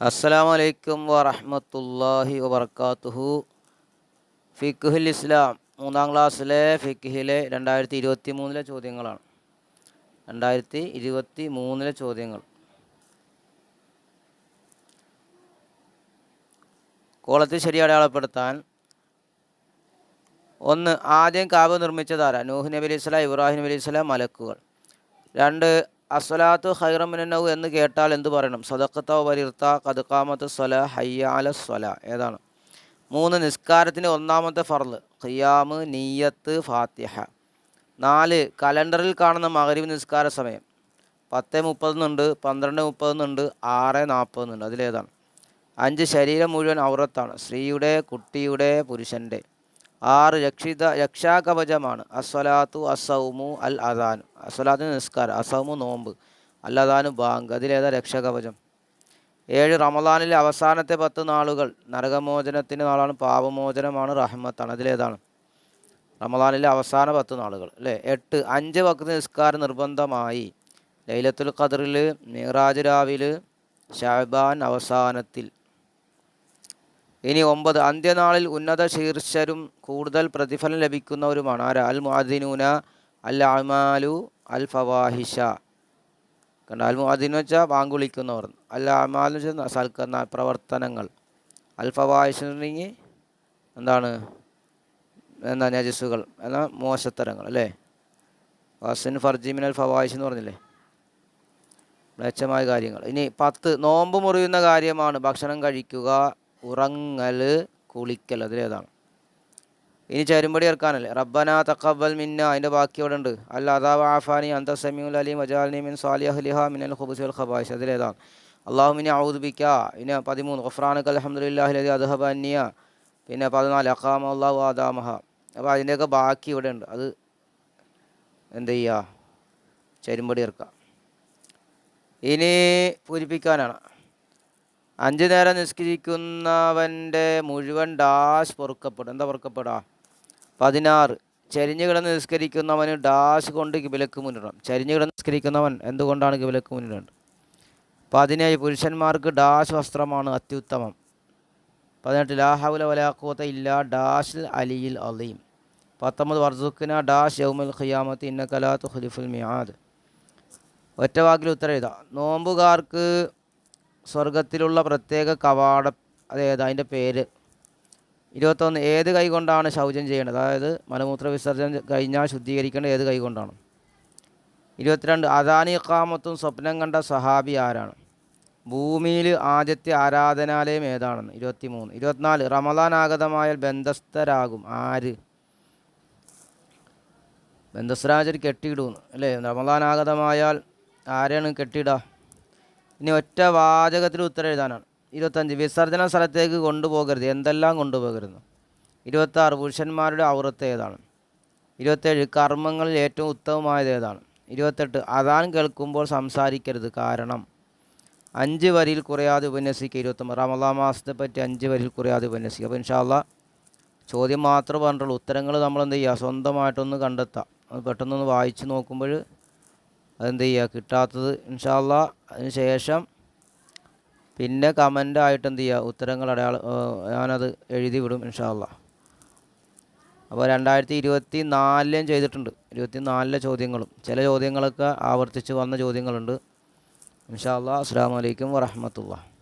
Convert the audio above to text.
അസ്സലാമു വലൈക്കും വറഹ്മത്തുള്ളാഹി വബർക്കാത്തുഹു ഫിഖുൽ ഇസ്ലാം മൂന്നാം ക്ലാസ്സിലെ ഫിഖിലെ രണ്ടായിരത്തി ഇരുപത്തി മൂന്നിലെ ചോദ്യങ്ങളാണ്. രണ്ടായിരത്തി ഇരുപത്തി മൂന്നിലെ ചോദ്യങ്ങൾ. കോളത്തിൽ ശരി അടയാളപ്പെടുത്താൻ. ഒന്ന് ആദ്യം കാവ് നിർമ്മിച്ചതാരാ നൂഹ് നബി അലൈഹി സ്വലാം ഇബ്രാഹിം നബി അലൈഹി സ്വലാം മലക്കുകൾ. രണ്ട് അസ്വലാത്തു ഹൈറമിനു എന്ന് കേട്ടാൽ എന്ത് പറയണം? സദക്കത്തോ വരിർത്ത കതുക്കാമത്ത് സ്വല ഹയ്യാല സ്വല. ഏതാണ്? മൂന്ന് നിസ്കാരത്തിന് ഒന്നാമത്തെ ഫർൾ ഖിയാമ് നീയത്ത് ഫാത്തിഹ. നാല് കലണ്ടറിൽ കാണുന്ന മകരീവ് നിസ്കാര സമയം. പത്ത് മുപ്പതെന്നുണ്ട് പന്ത്രണ്ട് മുപ്പതെന്നുണ്ട് ആറ് നാൽപ്പതെന്നുണ്ട്. അതിലേതാണ്. അഞ്ച് ശരീരം മുഴുവൻ ഔറത്താണ്. സ്ത്രീയുടെ കുട്ടിയുടെ പുരുഷന്റെ. ആറ് രക്ഷിത രക്ഷാകവചമാണ്. അസ്വലാത്തു അസൗമു അൽ അദാനു അസ്വലാത്തു നിസ്കാരം അസൗമു നോമ്പ് അൽ അദാനു ബാങ്ക്. അതിലേതാ രക്ഷാകവചം? ഏഴ് റമദാനിലെ അവസാനത്തെ പത്ത് നാളുകൾ. നരകമോചനത്തിന്റെ നാളാണ് പാപമോചനമാണ് റഹ്മത്താണ്. അതിലേതാണ്? റമദാനിലെ അവസാന പത്ത് നാളുകൾ അല്ലേ? എട്ട് അഞ്ച് വക്ത് നിസ്കാരം നിർബന്ധമായി. ലൈലത്തുൽ ഖദറിൽ മിറാജ് രാവിൽ ഷാബാൻ അവസാനത്തിൽ. ഇനി ഒമ്പത് അന്ത്യനാളിൽ ഉന്നത ശീർഷരും കൂടുതൽ പ്രതിഫലം ലഭിക്കുന്നവരുമാണ്. ആരാ? അൽ മുഅദിനൂന അൽ അമാലു അൽ ഫവാഹിഷ കണ്ട? അൽ മുഅദിൻ വെച്ചാൽ വാങ്കുളിക്കുന്നവർ. അൽ അമാലു വെച്ചാൽ സൽക്കരണ പ്രവർത്തനങ്ങൾ. അൽ ഫവാഹിഷ എന്നുണ്ടെങ്കിൽ എന്താണ്? എന്താ? നജസുകൾ എന്നാൽ മോശത്തരങ്ങൾ അല്ലേ? വസിൻ അൽ ഫവാഹിഷ് എന്ന് പറഞ്ഞില്ലേ? മ്ലേച്ഛമായ കാര്യങ്ങൾ. ഇനി പത്ത് നോമ്പ് മുറിയുന്ന കാര്യമാണ് ഭക്ഷണം കഴിക്കുക. ഉറങ്ങൽ കുളിക്കൽ അതിലേതാണ്. ഇനി ചരുമ്പടി ഇറക്കാനല്ലേ റബ്ബന തക്കബൽ മിന്ന അതിന്റെ ബാക്കി അവിടെ ഉണ്ട് അല്ല അതാവ് ആഫാനി അന്ത സമീഉൽ അലീം വജാലിനി മിൻ സാലി അഹ്ലിഹ മിനൽ ഖുബുസുൽ ഖബായിഷ് അതിലേതാണ്. അള്ളാഹുമിനെ ഔദ്ബിക്ക പിന്നെ പതിമൂന്ന് ഖുഫ്രാനക്ക് അലഹമുല്ലാഹി അലി അദ്ഹബ അന്യ പിന്നെ പതിനാല് അഖാമ അള്ളാഹു ആദാമഹ. അപ്പോൾ അതിന്റെയൊക്കെ ബാക്കി ഇവിടെ ഉണ്ട് അത് എന്ത് ചെയ്യുക ചരുമ്പടി ഇറക്കുക ഇനി പൂരിപ്പിക്കാനാണ്. അഞ്ച് നേരം നിസ്കരിക്കുന്നവന്റെ മുഴുവൻ ഡാഷ് പൊറുക്കപ്പെടും. എന്താ പൊറുക്കപ്പെടാ പതിനാറ്. ചരിഞ്ഞു കിടന്ന് നിസ്കരിക്കുന്നവന് ഡാഷ് കൊണ്ട് കിബിലക്ക് മുന്നിടണം. ചരിഞ്ഞു കിടന്ന് നിസ്കരിക്കുന്നവൻ എന്തുകൊണ്ടാണ് കിബിലക്ക് മുന്നിടേണ്ടത്? പതിനേഴ്. പുരുഷന്മാർക്ക് ഡാഷ് വസ്ത്രമാണ് അത്യുത്തമം. പതിനെട്ട്. ലാഹൗല വലാഖൂത്ത ഇല്ല ഡാഷിൽ അലിയിൽ അലീം. പത്തൊമ്പത്. വർസുക്കിന ഡാഷ് യൗമുൽ ഖിയാമത്ത് ഇന്ന കലാത്ത് ഖുലിഫുൽ മിയാദ്. ഒറ്റ വാക്കിൽ ഉത്തരം എഴുതാം. നോമ്പുകാർക്ക് സ്വർഗത്തിലുള്ള പ്രത്യേക കവാടം അതേത് അതിന്റെ പേര്. ഇരുപത്തൊന്ന് ഏത് കൈ കൊണ്ടാണ് ശൗചം ചെയ്യേണ്ടത്? അതായത് മലമൂത്ര വിസർജനം കഴിഞ്ഞാൽ ശുദ്ധീകരിക്കേണ്ട ഏത് കൈ കൊണ്ടാണ്? ഇരുപത്തിരണ്ട് അദാനി ഖാമത്തും സ്വപ്നം കണ്ട സഹാബി ആരാണ്? ഭൂമിയിൽ ആദ്യത്തെ ആരാധനാലയം ഏതാണെന്ന്? ഇരുപത്തി മൂന്ന് ഇരുപത്തിനാല് റമദാൻ ആഗതമായാൽ ബന്ധസ്ഥരാകും. ആര്? ബന്ധസ്ഥരാചരി കെട്ടിയിടുന്നു അല്ലേ? റമദാൻ ആഗതമായാൽ ആരെയാണ് കെട്ടിയിടുക? ഇനി ഒറ്റ വാചകത്തിൽ ഉത്തരം എഴുതാനാണ്. ഇരുപത്തഞ്ച് വിസർജന സ്ഥലത്തേക്ക് കൊണ്ടുപോകരുത്. എന്തെല്ലാം കൊണ്ടുപോകരുത്? ഇരുപത്താറ് പുരുഷന്മാരുടെ ഔറത്ത് ഏതാണ്? ഇരുപത്തേഴ് കർമ്മങ്ങളിൽ ഏറ്റവും ഉത്തമമായത് ഏതാണ്? ഇരുപത്തെട്ട് അതാൻ കേൾക്കുമ്പോൾ സംസാരിക്കരുത്. കാരണം അഞ്ച് വരിയിൽ കുറയാതെ ഉപന്യസിക്കുക. ഇരുപത്തൊമ്പത് റമദാ മാസത്തെ പറ്റി അഞ്ച് വരിയിൽ കുറയാതെ ഉപന്യസിക്കുക. അപ്പോൾ ഇൻഷാല്ല ചോദ്യം മാത്രമേ പറഞ്ഞിട്ടുള്ളൂ. ഉത്തരങ്ങൾ നമ്മൾ എന്ത് ചെയ്യുക? സ്വന്തമായിട്ടൊന്ന് കണ്ടെത്താം പെട്ടെന്നൊന്ന് വായിച്ച് നോക്കുമ്പോൾ അതെന്ത് ചെയ്യുക കിട്ടാത്തത് ഇൻഷാല്ല അതിന് ശേഷം പിന്നെ കമന്റ് ആയിട്ട് എന്ത് ചെയ്യുക ഉത്തരങ്ങൾ അടയാള ഞാനത് എഴുതി വിടും ഇൻഷാല്ല അപ്പോൾ രണ്ടായിരത്തി ഇരുപത്തി നാലിലും ചെയ്തിട്ടുണ്ട്. ഇരുപത്തി നാലിലെ ചോദ്യങ്ങളും. ചില ചോദ്യങ്ങളൊക്കെ ആവർത്തിച്ച് വന്ന ചോദ്യങ്ങളുണ്ട്. ഇൻഷാ അല്ലാ അസ്സാം വലൈക്കും വറഹമത്തുള്ള